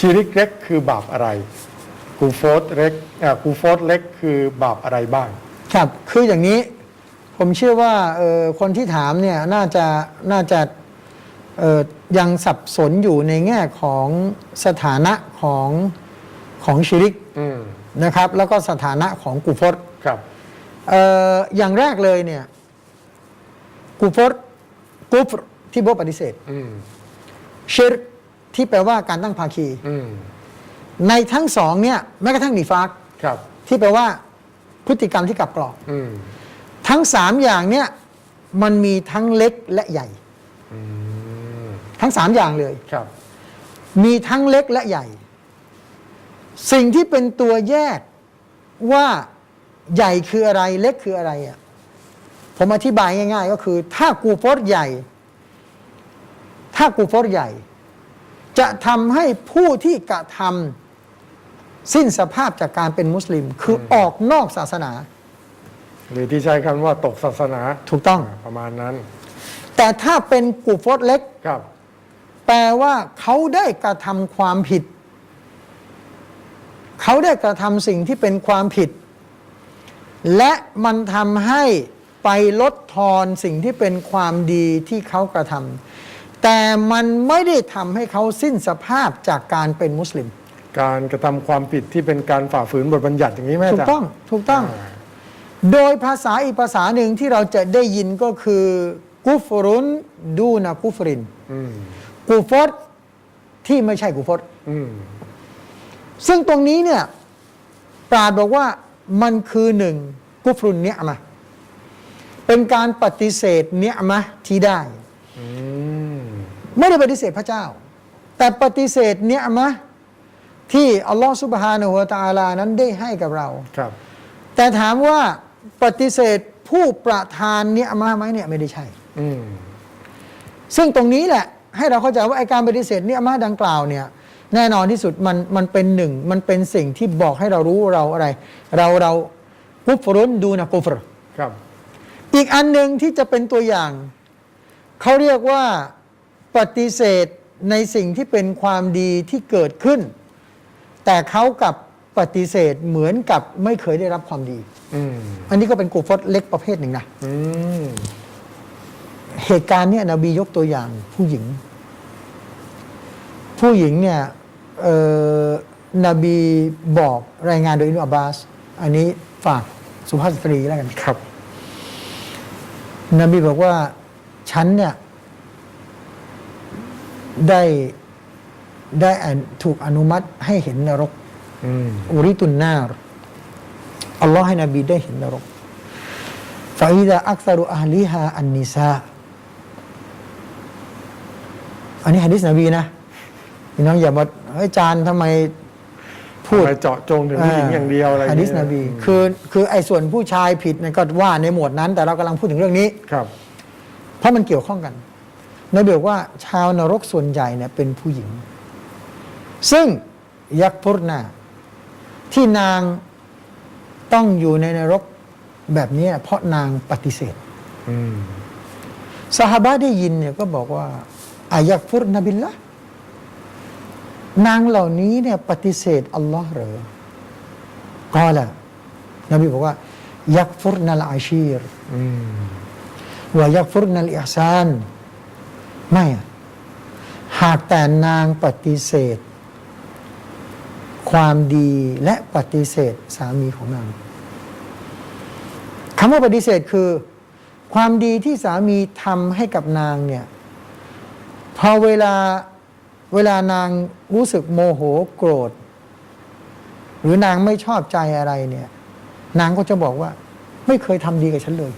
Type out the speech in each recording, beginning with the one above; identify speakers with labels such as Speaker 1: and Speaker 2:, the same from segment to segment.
Speaker 1: ชีริกเล็กคือบาปอะไรกูโฟสเล็กเอ่อกูโฟสเล็กคือบาปอะไรบ้าง
Speaker 2: ครับ คืออย่างนี้ ผมเชื่อว่าเอ่อคนที่ถามเนี่ยน่าจะน่าจะเอ่อยังสับสนอยู่ในแง่ของสถานะของของชิริก
Speaker 1: อืม
Speaker 2: นะครับ แล้วก็สถานะของกุฟร
Speaker 1: ครับ
Speaker 2: เอ่ออย่างแรกเลยเนี่ยกุฟรกุฟรที่โบปฏิเสธ
Speaker 1: อืม
Speaker 2: ชิรก ที่แปลว่าการตั้งภาคี
Speaker 1: อืม
Speaker 2: ในทั้งสองเนี่ยแม้กระทั่งนิฟาก
Speaker 1: ครับ
Speaker 2: ที่แปลว่าพฤติกรรมที่กลับกรอก
Speaker 1: อืม
Speaker 2: ทั้งสามอย่างเนี่ยมันมีทั้งเล็กและใหญ่
Speaker 1: อืม
Speaker 2: ทั้งสามอย่างเลย
Speaker 1: ครับ
Speaker 2: มีทั้งเล็กและใหญ่ สิ่งที่เป็นตัวแยกว่าใหญ่คืออะไรเล็กคืออะไรอะผมอธิบายง่าย ๆ ก็คือ ถ้ากูฟอร์ใหญ่ ถ้ากูฟอร์ใหญ่ จะทำให้ผู้ที่กระทำสิ้นสภาพจากการเป็นมุสลิม คือออกนอกศาสนา
Speaker 1: หรือที่ใช้คำว่าตกศาสนา
Speaker 2: ถูกต้อง
Speaker 1: ประมาณนั้น
Speaker 2: แต่ถ้าเป็นกูฟอร์เล็ก
Speaker 1: ครับ
Speaker 2: แปลว่าเขาได้กระทำความผิด เขาได้กระทำสิ่งที่เป็นความผิด และมันทำให้ไปลดทอนสิ่งที่เป็นความดีที่เขากระทำ แต่มันไม่ได้ทำให้เขาสิ้นสภาพจากการเป็นมุสลิม
Speaker 1: การกระทำความผิดที่เป็นการฝ่าฝืนบทบัญญัติอย่างนี้ไหม
Speaker 2: ถูก
Speaker 1: อาจารย์
Speaker 2: ต้องถูกต้องาโดยภาษาอีกภาษาหนึ่งที่เราจะได้ยินก็คือกุฟรุนดูนะกุฟริน
Speaker 1: อืม
Speaker 2: กูฟอดที่ไม่ใช่กูฟอด
Speaker 1: อืม
Speaker 2: ซึ่งตรงนี้เนี่ยปราดบอกว่ามันคือหนึ่งกุฟรุนเนียมะเป็นการปฏิเสธเนียมะที่ได้
Speaker 1: อืม
Speaker 2: ไม่ได้ปฏิเสธพระเจ้า แต่ปฏิเสธเนียมะที่อัลลอฮฺสุบฮานะฮูวะตะอาลานั้นได้ให้กับเรา
Speaker 1: ครับ
Speaker 2: แต่ถามว่าปฏิเสธผู้ประทานเนียมะไหมเนี่ยไม่ได้ใช่
Speaker 1: อืม
Speaker 2: ซึ่งตรงนี้แหละ ให้เราเข้าใจว่าไอการปฏิเสธเนี่ยมาดังกล่าวเนี่ยแน่นอนที่สุดมันมันเป็นหนึ่ง มันเป็นสิ่งที่บอกให้เรารู้เราอะไร เราเรากุฟรุนดูนะกุฟร
Speaker 1: ครับ
Speaker 2: อีกอันหนึ่งที่จะเป็นตัวอย่าง เขาเรียกว่า ปฏิเสธในสิ่งที่เป็นความดีที่เกิดขึ้น แต่เขากับปฏิเสธเหมือนกับไม่เคยได้รับความดี
Speaker 1: อืม
Speaker 2: อันนี้ก็เป็นกุฟรเล็กประเภทหนึ่งนะ
Speaker 1: อืม
Speaker 2: เหตุการณ์เนี่ยนบียกตัวอย่างผู้หญิง ผู้หญิงเนี่ยเอ่อนบีบอกรายงานโดยอินุอับบาส อันนี้ฝากสุภาพสตรีแล้วกัน
Speaker 1: ครับ
Speaker 2: นบีบอกว่า ฉันเนี่ย ได้ได้อ่านถูกอนุมัติให้เห็นนรก
Speaker 1: อืม
Speaker 2: อุริตุนนารอัลลอฮ์ให้นบีได้เห็นนรกฟาอิดะอักษรุอัลลิฮาอันนิซาอันนี้ฮะดิษนบีนะพี่น้องอย่ามาเฮ้ยอาจารย์ทำไมพูด
Speaker 1: ไปเจาะจงถึงผู้หญิงอย่างเดียวอะไร
Speaker 2: ฮะดิษนบีคือคือไอ้ส่วนผู้ชายผิดเนี่ยก็ว่าในหมวดนั้น แต่เรากำลังพูดถึงเรื่องนี้
Speaker 1: ครับ
Speaker 2: เพราะมันเกี่ยวข้องกัน นบีบอกว่าชาวนรกส่วนใหญ่เนี่ยเป็นผู้หญิง ซึ่งยักษ์พุทธนาที่นางต้องอยู่ในนรกแบบเนี้ยเพราะนางปฏิเสธ
Speaker 1: อืม
Speaker 2: สหบะได้ยินเนี่ยก็บอกว่าอายักฟุรนบิลละนางเหล่านี้เนี่ยปฏิเสธอัลลอฮ์เหรอก็ละนบีบอกว่า ยักฟุรนัลอาชีร
Speaker 1: อืม
Speaker 2: ว่ายักฟุรนัลอิฮซาน ไม่อะหากแต่นางปฏิเสธ ความดีและปฏิเสธสามีของนางคำว่าปฏิเสธคือ ความดีที่สามีทำให้กับนางเนี่ยพอเวลาเวลานางรู้สึกโมโหโกรธ หรือนางไม่ชอบใจอะไรเนี่ย นางก็จะบอกว่า ไม่เคยทำดีกับฉันเลย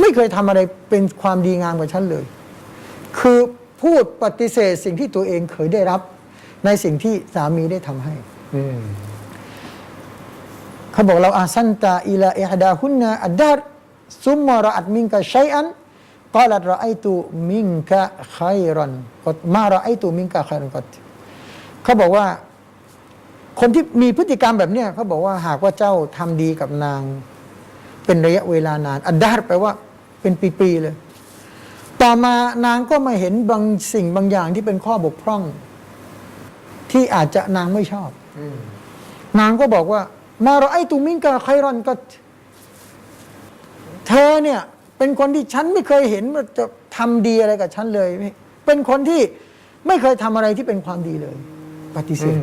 Speaker 2: ไม่เคยทำอะไรเป็นความดีงามกับฉันเลย คือพูดปฏิเสธสิ่งที่ตัวเองเคยได้รับ ในสิ่งที่สามีได้ทำให้
Speaker 1: อืม
Speaker 2: เขาบอกเราอาซันตาอิลาอิฮดาฮุนนาอัดดารซุมมารอัดมิงกะชัยอันกาลัดรอไอตุมิงกะขัยรันกดมารอไอตุมิงกะขัยรันกดเขาบอกว่า คนที่มีพฤติกรรมแบบเนี้ยเขาบอกว่าหากว่าเจ้าทำดีกับนาง เป็นระยะเวลานาน อัดดารแปลว่าเป็นปีๆเลย ต่อมานางก็มาเห็นบางสิ่งบางอย่างที่เป็นข้อบกพร่อง ที่อาจจะนางไม่ชอบ
Speaker 1: อืม
Speaker 2: นางก็บอกว่า มาเราไอ้ตุมิงกาไครอนก็ เธอเนี่ย เป็นคนที่ฉันไม่เคยเห็นว่าจะทำดีอะไรกับฉันเลย เป็นคนที่ไม่เคยทำอะไรที่เป็นความดีเลย ปฏิเส
Speaker 1: อื
Speaker 2: ธ
Speaker 1: ม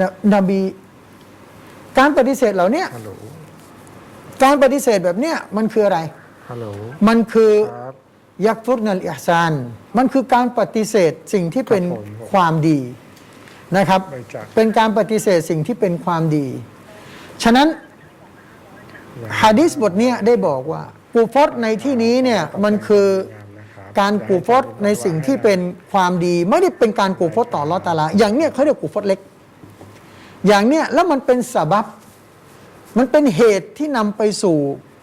Speaker 2: นนบี การปฏิเสธเหล่าเนี้ย
Speaker 1: ฮัลโหล
Speaker 2: การปฏิเสธแบบเนี้ยมันคืออะไร
Speaker 1: ฮัลโหล
Speaker 2: มันคือ
Speaker 1: ครับ
Speaker 2: ยักฟุรนัลอิฮซานมันคือการปฏิเสธสิ่งที่เป็น
Speaker 1: ครับผม
Speaker 2: ความดีนะครับ
Speaker 1: บริจาค
Speaker 2: เป็นการปฏิเสธสิ่งที่เป็นความดี ฉะนั้น
Speaker 1: อย่าง
Speaker 2: ฮะดิษบทเนี้ยได้บอกว่ากูฟอตในที่นี้เนี่ยมันคือการกูฟอตในสิ่งที่เป็นความดี ไม่ได้เป็นการกูฟอตต่ออัลลอฮ์ตะอาลา อย่างเนี้ยเขาเรียกกูฟอตเล็ก อย่างเนี้ยแล้วมันเป็นสาบับมันเป็นเหตุที่นำไปสู่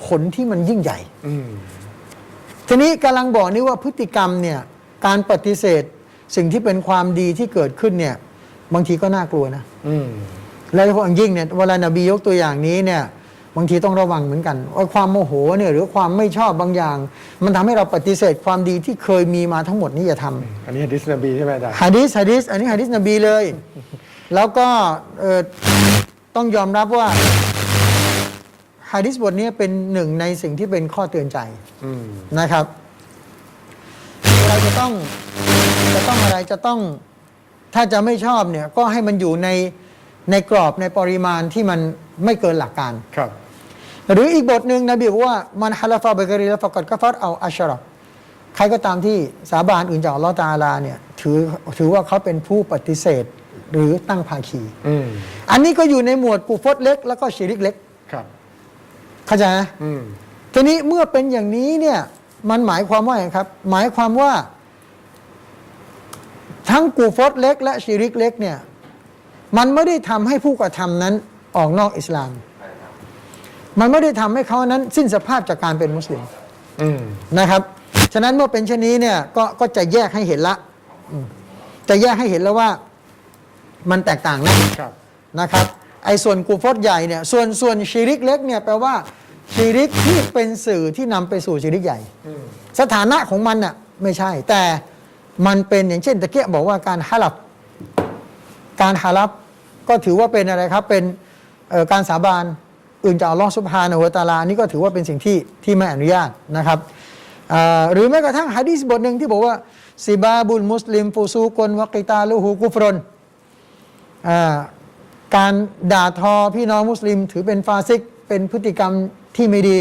Speaker 2: ผลที่มันยิ่งใหญ่
Speaker 1: อืม
Speaker 2: ทีนี้กำลังบอกนี่ว่าพฤติกรรมเนี่ย การปฏิเสธสิ่งที่เป็นความดีที่เกิดขึ้นเนี่ย บางทีก็น่ากลัวนะ
Speaker 1: อืม
Speaker 2: และเฉพาะอย่างยิ่งเนี่ยเวลานบียกตัวอย่างนี้เนี่ย บางทีต้องระวังเหมือนกันว่าความโมโหเนี่ยหรือความไม่ชอบบางอย่าง มันทำให้เราปฏิเสธความดีที่เคยมีมาทั้งหมดนี่อย่าทำ
Speaker 1: อันนี้ฮะดิษนบีใช่ไหมอาจารย์
Speaker 2: ฮะดิษฮะดิษอันนี้ฮะดิษนบีเลย แล้วก็เอ่อต้องยอมรับว่า ฮะดิษบทนี้เป็นหนึ่งในสิ่งที่เป็นข้อเตือนใจ
Speaker 1: อืม
Speaker 2: นะครับ เราจะต้องจะต้องอะไรจะต้องถ้าจะไม่ชอบเนี่ย ก็ให้มันอยู่ในในกรอบในปริมาณที่มันไม่เกินหลักการ
Speaker 1: ครับ
Speaker 2: หรืออีกบทหนึ่งนบีบอกว่ามันฮาลาฟาเบกรีและฟะกัดกัฟัดเอาอัชรอใครก็ตามที่สาบานอื่นจากอัลลอฮ์ตาอาลาเนี่ยถือถือว่าเขาเป็นผู้ปฏิเสธหรือตั้งภาคี
Speaker 1: อืม
Speaker 2: อันนี้ก็อยู่ในหมวดกูฟตเล็ก แล้วก็ชิริกเล็ก
Speaker 1: ครับ
Speaker 2: เข้าใจไหม
Speaker 1: อืม
Speaker 2: ทีนี้เมื่อเป็นอย่างนี้เนี่ย มันหมายความว่าอย่างไรครับ หมายความว่า ทั้งกูฟอตเล็ก และชิริกเล็กเนี่ย มันไม่ได้ทำให้ผู้กระทำนั้นออกนอกอิสลาม มันไม่ได้ทำให้เขานั้นสิ้นสภาพจากการเป็นมุสลิม
Speaker 1: อืม
Speaker 2: นะครับ ฉะนั้นเมื่อเป็นเช่นนี้เนี่ยก็ก็จะแยกให้เห็นละอืมจะแยกให้เห็นแล้วว่า มันแตกต่างนะครับ นะครับ ไอ้ส่วนกูฟอตใหญ่เนี่ยส่วนส่วนชิริกเล็กเนี่ยแปลว่าชิริกที่เป็นสื่อที่นำไปสู่ชิริกใหญ่ สถานะของมันน่ะไม่ใช่ แต่มันเป็นอย่างเช่นตะเกียบอกว่าการฮาลับ การฮาลับก็ถือว่าเป็นอะไรครับเป็นการสาบานอื่นจากอัลลอฮฺสุบฮานะฮูวตาลานี่ก็ถือว่าเป็นสิ่งที่ที่ไม่อนุญาตนะครับหรือแม้กระทั่งฮะดีษบทหนึ่งที่บอกว่าซิบาบุลมุสลิมฟูซูกนวกิตาลูฮูกุฟรนอ่า การด่าทอพี่น้องมุสลิม ถือเป็นฟาซิก เป็นพฤติกรรมที่ไม่ดี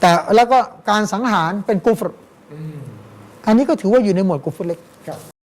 Speaker 2: แต่แล้วก็การสังหารเป็นกุฟร
Speaker 1: อืม
Speaker 2: อันนี้ก็ถือว่าอยู่ในหมวดกุฟรเล็ก
Speaker 1: ครับ